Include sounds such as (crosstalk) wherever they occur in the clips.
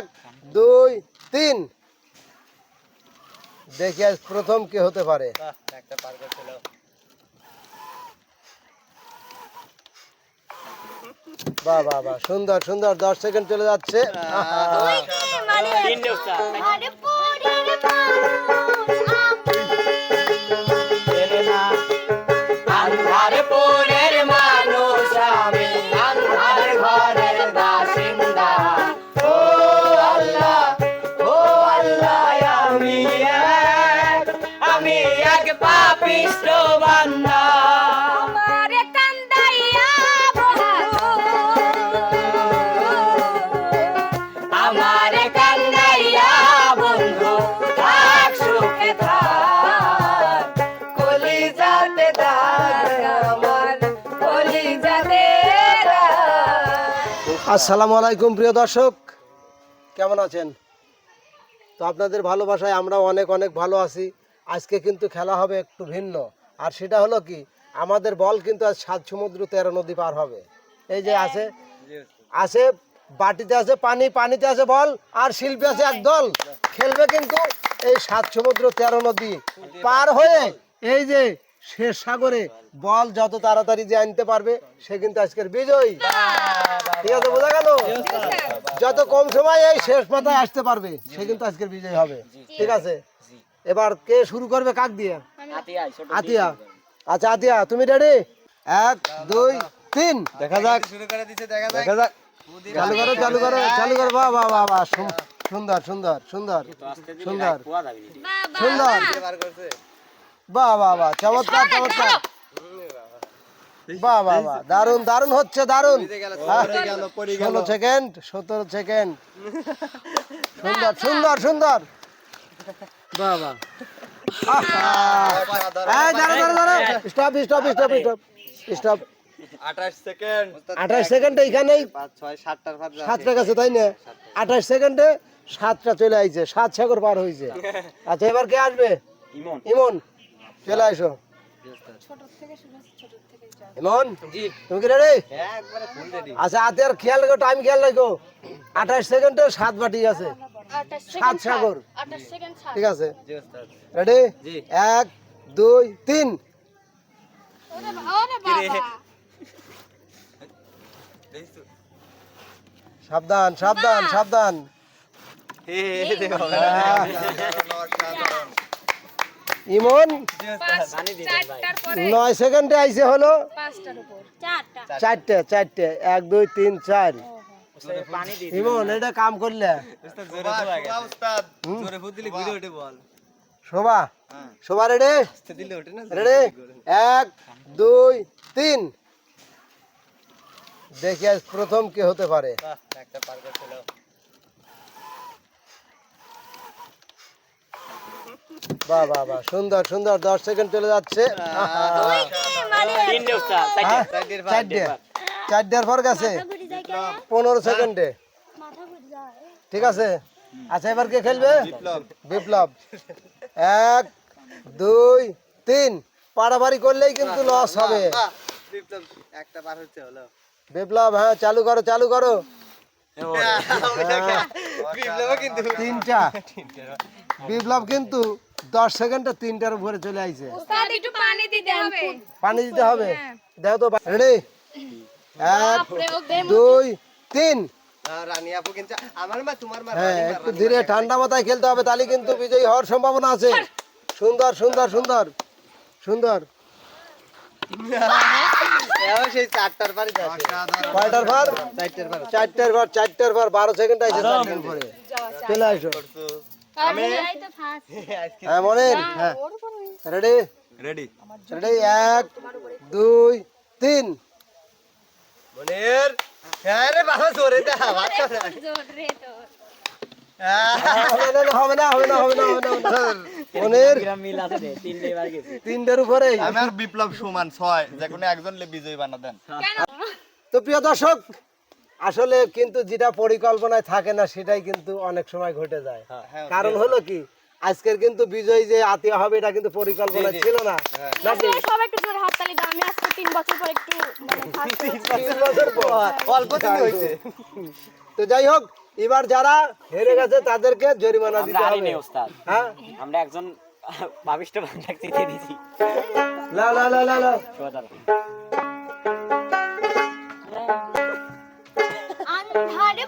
এক দুই তিন। দেখি আজ প্রথম কে হতে পারে। একটা পার করছিল বাহ বাহ বাহ সুন্দর সুন্দর দশ সেকেন্ড চলে যাচ্ছে। আমার কান্দাইয়া বন্ধু থাক সুখে থাক। কলি যাতে আমার কলি যাতে আসসালামু আলাইকুম প্রিয় দর্শক। কেমন আছেন? তো আপনাদের ভালোবাসায় আমরা অনেক অনেক ভালো আছি। আজকে কিন্তু খেলা হবে একটু ভিন্ন। আর সেটা হলো কি আমাদের বল কিন্তু আজ সাত সমুদ্র তেরো নদী পার হবে। এই যে আছে আছে বাটিতে আছে পানি পানিতে আছে বল আর শিল্পী আছে এক দল। খেলবে কিন্তু এই সাত সমুদ্র তেরো নদী। পার হয়ে এই যে শেষ সাগরে বল যত তাড়াতাড়ি যে আনতে পারবে সে কিন্তু আজকের বিজয়ী। ঠিক আছে বোঝা গেল? যত কম সময় এই শেষ পাতায় আসতে পারবে সে কিন্তু আজকের বিজয় হবে। ঠিক আছে? এবার কে শুরু করবে কাক দিয়ে? আতিয়া। আচ্ছা আতিয়া তুমি রেডি এক দুই তিন। দেখা যাক। শুরু করে দিছে দেখা দেখা যাক। চালু করো চালু করো চালু করো বাহ বাহ বাহ বাহ সুন্দর সুন্দর সুন্দর সুন্দর। সুন্দর। বাহ। বাহ বাহ চমৎকার চমৎকার। বাহ বাহ বাহ দারুণ দারুণ হচ্ছে দারুণ ষোলো সেকেন্ড সতেরো সেকেন্ড সুন্দর সুন্দর সুন্দর। বাহ বাহ। দাঁড়া দাঁড়া দাঁড়া stop stop stop stop stop আঠাশ সেকেন্ড। আঠাশ সেকেন্ডে এখানেই পাঁচ ছয় সাতটার ভাব সাতটা গেছে তাই না? আঠাশ সেকেন্ডে সাতটা চলে আইছে সাত সাগর পার হয়েছে (laughs) আচ্ছা এবার কে আসবে? ইমন। ইমন চলে আসো ইমন তুমি কি রেডি একবারে ফুল রেডি আচ্ছা হাতে আর খেয়াল রাখো টাইম খেয়াল রাখো। আঠাশ সেকেন্ডে সাত বাটি আছে। সাত সাগর। ঠিক আছে। রেডি এক দুই তিন। সাবধান সাবধান সাবধান ইমন নয় সেকেন্ডে আইছে হলো পাঁচটার উপর চারটা চারটে চারটে এক দুই তিন চার ইমন এটা কাম করলে শোভা শোভা রেডি আস্তে দিলে ওঠে না রেডি এক দুই তিন দেখি আজ প্রথম কে হতে পারে। বাহ একটা পার করছিল বাহ বাহ বাহ সুন্দর সুন্দর দশ সেকেন্ড চলে যাচ্ছে। চারটের পর গেছে পনেরো সেকেন্ডে। ঠিক আছে? আচ্ছা এবার কে খেলবে? বিপ্লব। এক দুই তিন। পাড়াবাড়ি করলেই কিন্তু লস হবে। একটা পার হচ্ছে হলো। বিপ্লব হ্যাঁ চালু করো চালু করো। বিপ্লব কিন্তু তিনটা। বিপ্লব কিন্তু দশ সেকেন্ডে তিনটার উপরে চলে আইছে। পানি দিতে হবে। পানি দিতে হবে। দেখো তো রেডি? এক দুই তিন। হ্যাঁ একটু ধীরে ঠান্ডা মাথায় খেলতে হবে তাহলে কিন্তু বিজয়ী হওয়ার সম্ভাবনা আছে। সুন্দর সুন্দর সুন্দর। সুন্দর। এও সেই চারটার পারে যাচ্ছে কয়টার ভার চারটার পারে চারটার ভার চারটার ভার বারো সেকেন্ড আছে চারটার উপরে। চলে আসো। আমি এই তো ফার্স্ট (laughs) হ্যাঁ মনের। হ্যাঁ। রেডি রেডি রেডি এক দুই তিন। মনের। হ্যাঁ রে বাবা জোরে দা বাচ্চা না তো হবে না হবে না হবে না হবে না, হবে না। (laughs) মনের মিল আছে রে তিনটে বার গেছে। তিনটার উপরে আমি আর বিপ্লব সমান ছয় যে কোনো একজন বিজয়ী বানা দেন। তো প্রিয় দর্শক আসলে কিন্তু যেটা পরিকল্পনায় থাকে না সেটাই কিন্তু অনেক সময় ঘটে যায়। কারণ হলো কি আজকের কিন্তু বিজয় যে আতিয়া হবে এটা কিন্তু পরিকল্পনা ছিল না। সবাই একটু জোরে হাততালি দাও আমি আজকে তিন বছর পর একটু মানে ফার্স্ট বছর পর। অল্প দিন হইছে তো যাই হোক এবার যারা হেরে গেছে তাদেরকে জরিমানা দিতে হবে। হ্যাঁ? আমরা একজন ভাবিষ্ট বাংলা জিতে লা লা লা লা লা। আন্ধারে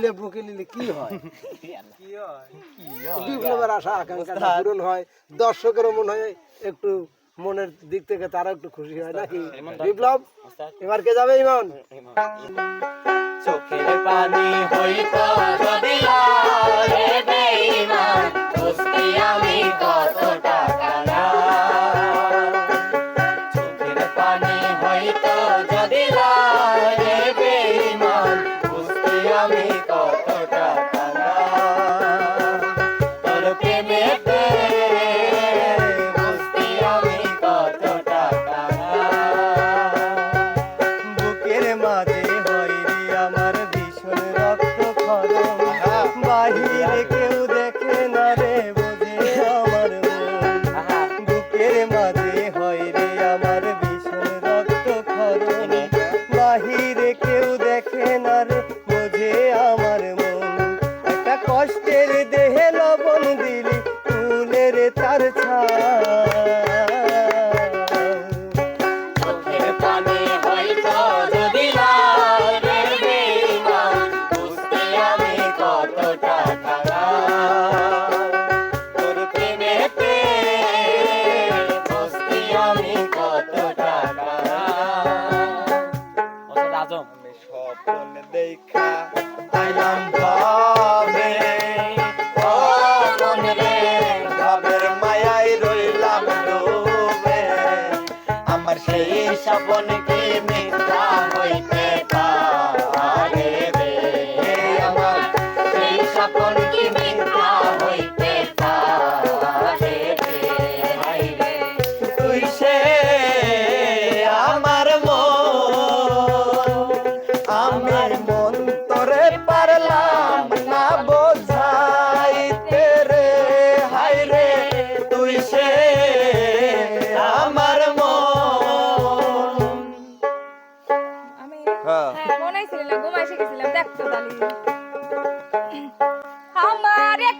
নিলে বুকে নিলে কি হয়? (laughs) বিপ্লবের আশা আকাঙ্ক্ষা পূরণ হয়। দর্শকেরও মনে হয় একটু মনের দিক থেকে তারা একটু খুশি হয় নাকি? বিপ্লব এবার কে যাবে ইমন? চোখের পানি হইতো যদি Jamaica. মনে ছিল না ঘুমাই শিখেছিলাম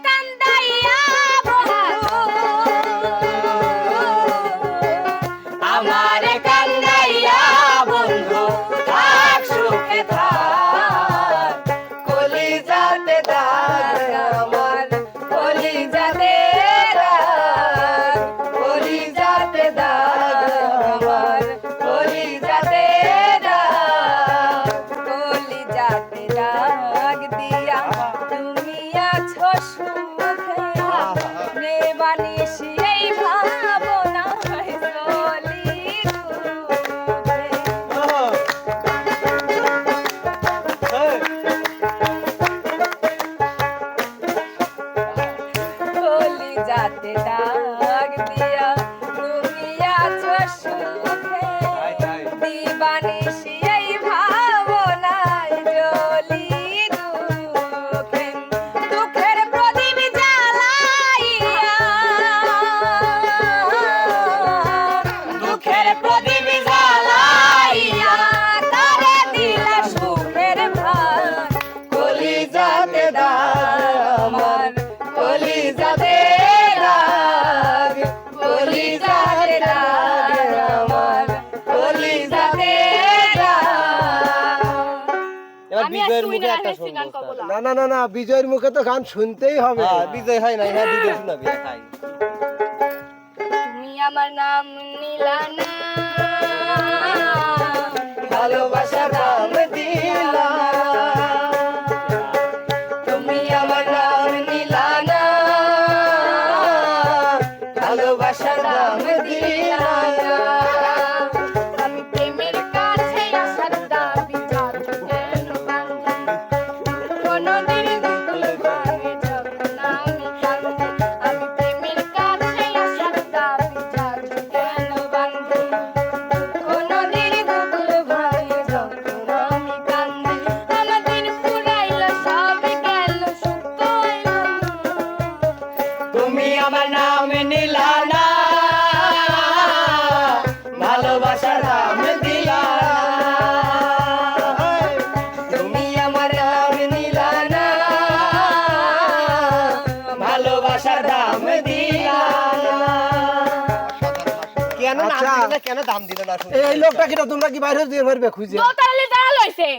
কান্দাইয়া বিজয়ের মুখে একটা। না না না না বিজয়ের মুখে তো গান শুনতেই হবে। হ্যাঁ বিজয় হয় না হ্যাঁ বিজয় শোনাবি। তুমি আমার নাম নীলানা ভালোবাসা নাম দিলা। তুমি আমার কেন দাম দিল না শুনি? এই লোকটা তোমরা কি বাইরে দিয়ে পারবে খুঁজে? দোতালে হইছে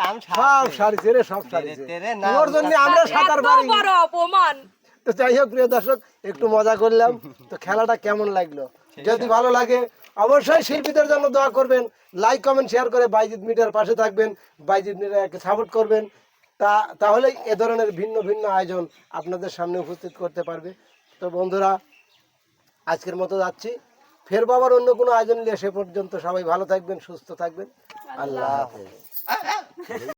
কাম সব সারিছে রে সব সারিছে। তেরে নাম তোর জন্য আমরা সাঁতার পারি বড় অপমান। তো যাই হোক প্রিয় দর্শক একটু মজা করলাম। তো খেলাটা কেমন লাগল? যদি ভালো লাগে অবশ্যই শিল্পীদের জন্য দোয়া করবেন। লাইক কমেন্ট শেয়ার করে বাইজিৎ মিডিয়ার পাশে থাকবেন। বাইজিৎ মিডিয়াকে সাপোর্ট করবেন। তা তাহলেই এ ধরনের ভিন্ন ভিন্ন আয়োজন আপনাদের সামনে উপস্থিত করতে পারবে। তো বন্ধুরা আজকের মতো যাচ্ছি। ফের বাবার অন্য কোনো আয়োজন নিয়ে সে পর্যন্ত সবাই ভালো থাকবেন সুস্থ থাকবেন। আল্লাহ হাফেজ।